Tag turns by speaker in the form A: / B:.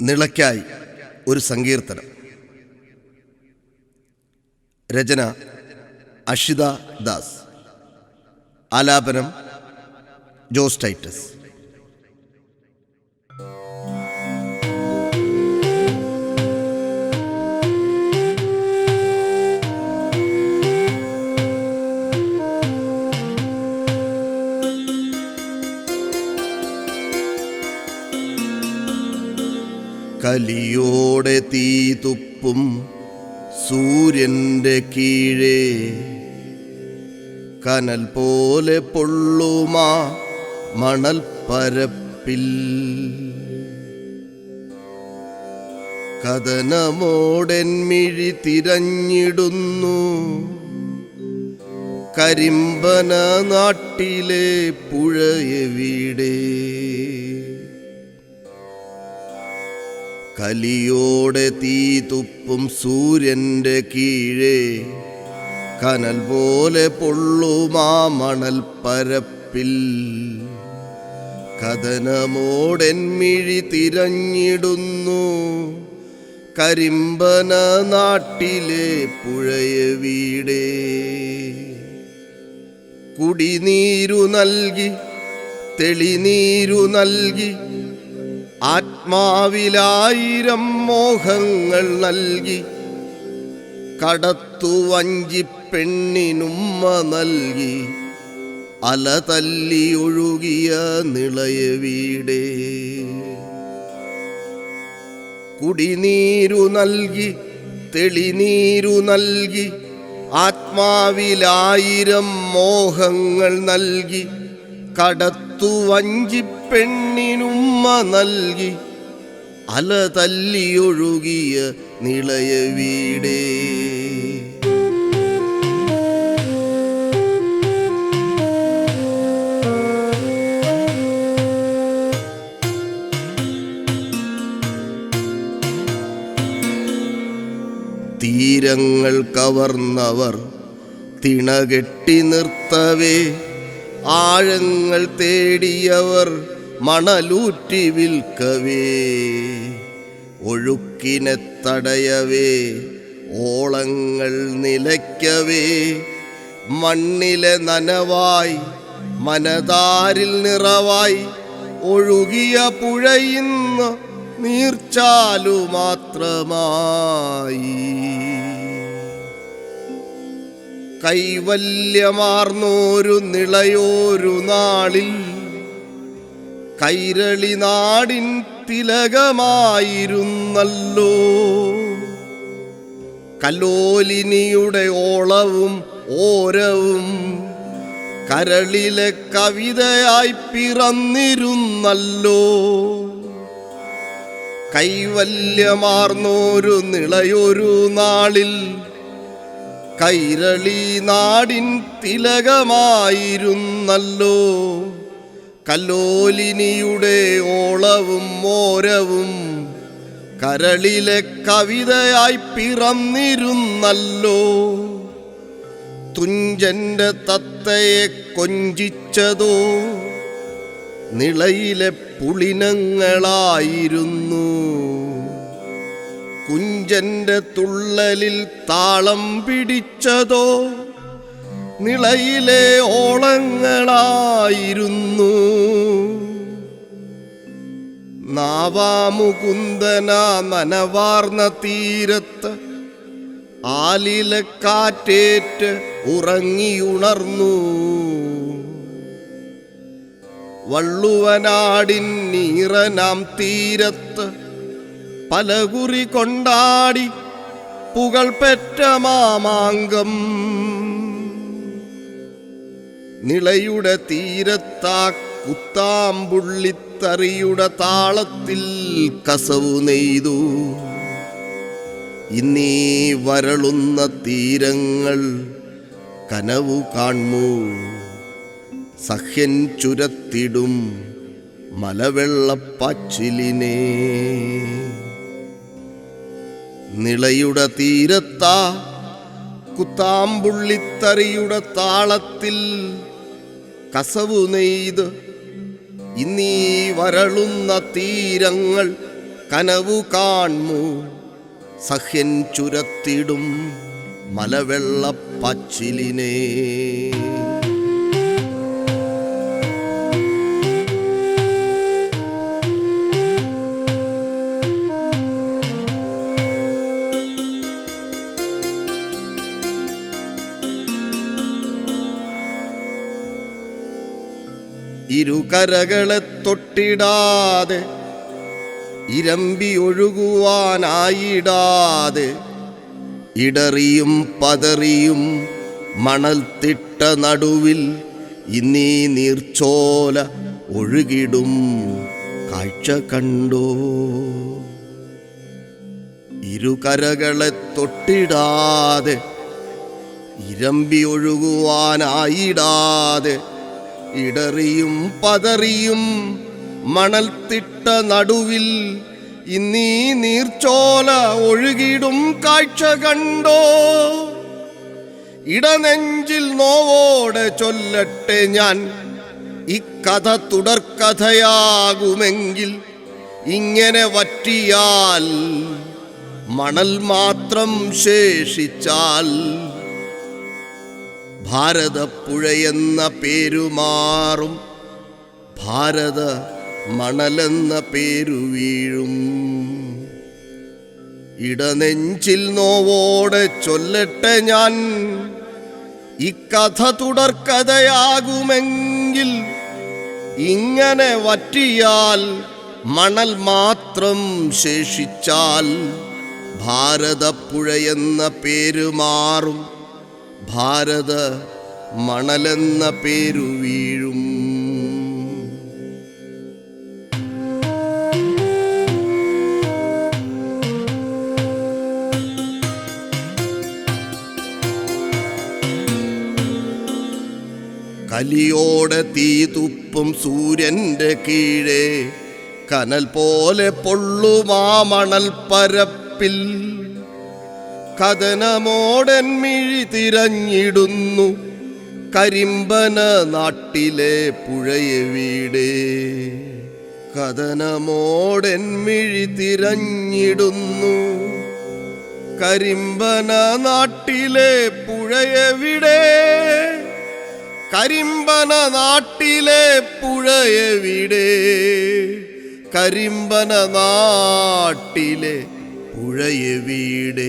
A: നിളയ്ക്കായി ഒരു സങ്കീർത്തനം. രചന അഷിത ദാസ്. ആലാപനം ജോസ് ടൈറ്റസ്. കലിയോടെ തീ തുപ്പും സൂര്യന്റെ കീഴേ. കനൽ പോലെ പൊള്ളുമാ മണൽ പരപ്പിൽ കഥനമോടെന്മിഴി തിരഞ്ഞിടുന്നു. കരിമ്പന നാട്ടിലെ പുഴയെവിടെ കലിയോടെ തീ തുപ്പും സൂര്യന്റെ കീഴേ. കനൽ പോലെ പൊള്ളുമാ മണൽ പരപ്പിൽ. കഥനമോടെന്മിഴി തിരഞ്ഞിടുന്നു. കരിമ്പന നാട്ടിലെ പുഴയ വീടേ. കുടിനീരു നൽകി തെളിനീരു നൽകി ആത്മാവിലായിരം മോഹങ്ങൾ നൽകി കടത്തു വഞ്ചി പെണ്ണിനുമ്മ നൽകി അല തല്ലി ഒഴുകിയ നിളയ വീടേ. കുടിനീരു നൽകി തെളിനീരു നൽകി ആത്മാവിലായിരം മോഹങ്ങൾ നൽകി കടത്തു വഞ്ചി പെണ്ണിനുമ്മ നൽകി അല തല്ലിയൊഴുകിയ നിളയ വീടേ. തീരങ്ങൾ കവർന്നവർ തിണകെട്ടി നിർത്തവേ. ആഴങ്ങൾ തേടിയവർ മണലൂറ്റി വിൽക്കവേ ഒഴുക്കിനെ തടയവേ ഓളങ്ങൾ നിലയ്ക്കവേ. മണ്ണിലെ നനവായി മനതാരിൽ നിറവായി ഒഴുകിയ പുഴയിന്ന് നീർച്ചാലു മാത്രമായി. കൈവല്യമാർന്നോരു നിളയോരു നാളിൽ കൈരളി നാടിൻ തിലകമായിരുന്നല്ലോ. കലോലിനിയുടെ ഓളവും ഓരവും കരളിലെ കവിതയായി പിറന്നിരുന്നല്ലോ. കൈവല്യമാർന്നോരു നിളയൊരു നാളിൽ കൈരളി നാടിൻ തിലകമായിരുന്നല്ലോ. കല്ലോലിനിയുടെ ഓളവും മോരവും കരളിലെ കവിതയായി പിറന്നിരുന്നല്ലോ. തുഞ്ചന്റെ തത്തയെ കൊഞ്ചിച്ചതോ? നിളയിലെ പുളിനങ്ങളായിരുന്നു. കുഞ്ചന്റെ തുള്ളലിൽ താളം പിടിച്ചതോ? നിളയിലെ ഓളങ്ങളായിരുന്നു. നാവാമുകുന്ദന നനവാർന്ന തീരത്ത് ആലില ആലിലക്കാറ്റേറ്റ് ഉറങ്ങിയുണർന്നു. വള്ളുവനാടിൻ നീറനാം തീരത്ത് പലകുറി കൊണ്ടാടി പുകൾ പെറ്റ മാമാങ്കം. നിളയുടെ തീരത്താ കുത്താമ്പുള്ളിത്തറിയുടെ താളത്തിൽ കസവു നെയ്തു. ഇന്നീ വരളുന്ന തീരങ്ങൾ കനവു കാൺമൂ. സഹ്യൻ ചുരത്തിടും മലവെള്ളപ്പാച്ചിലിനെ. നിളയുടെ തീരത്താ കുത്താമ്പുള്ളിത്തറിയുടെ താളത്തിൽ കസവു നെയ്ത് ഇന്നീ വരളുന്ന തീരങ്ങൾ കനവു കാൺമു. സഹ്യൻ ചുരത്തിടും മലവെള്ളപ്പച്ചിലിനെ ഇരുകരകളെ തൊട്ടിടാതെ ഇരമ്പി ഒഴുകുവാനായിടാതെ ഇടറിയും പതറിയും മണൽ തിട്ട നടുവിൽ ഇന്നീ നീർച്ചോല ഒഴുകിടും. കാഴ്ച കണ്ടോ? ഇരുകരകളെ തൊട്ടിടാതെ ഇരമ്പി ഒഴുകുവാനായിടാതെ ഇടറിയും പതറിയും മണൽത്തിട്ട നടുവിൽ ഇന്നീ നീർച്ചോല ഒഴുകിടും കാഴ്ച കണ്ടോ? ഇടനെഞ്ചിൽ നോവോടെ ചൊല്ലട്ടെ ഞാൻ. ഇക്കഥ തുടർക്കഥയാകുമെങ്കിൽ ഇങ്ങനെ വറ്റിയാൽ മണൽ മാത്രം ശേഷിച്ചാൽ ഭാരതപ്പുഴയെന്ന പേരുമാറും ഭാരത മണലെന്ന പേരു വീഴും. ഇടനെഞ്ചിൽ നോവോടെ ചൊല്ലട്ടെ ഞാൻ. ഇക്കഥ തുടർക്കഥയാകുമെങ്കിൽ ഇങ്ങനെ വറ്റിയാൽ മണൽ മാത്രം ശേഷിച്ചാൽ ഭാരതപ്പുഴയെന്ന പേര് മാറും. ഭാരത മണലെന്ന പേരു വീഴും. കലിയോടെ തീതുപ്പും സൂര്യന്റെ കീഴേ കനൽ പോലെ പൊള്ളുമാ മണൽ പരപ്പിൽ. കഥനമോടെന്മിഴി തിരഞ്ഞിടുന്നു. കരിമ്പന നാട്ടിലെ പുഴയെ വീടേ. കഥനമോടൻ മിഴി തിരഞ്ഞിടുന്നു. കരിമ്പന നാട്ടിലെ പുഴയെവിടെ കരിമ്പന നാട്ടിലെ പുഴയെവിടെ കരിമ്പന നാട്ടിലെ പുഴയെവിടെ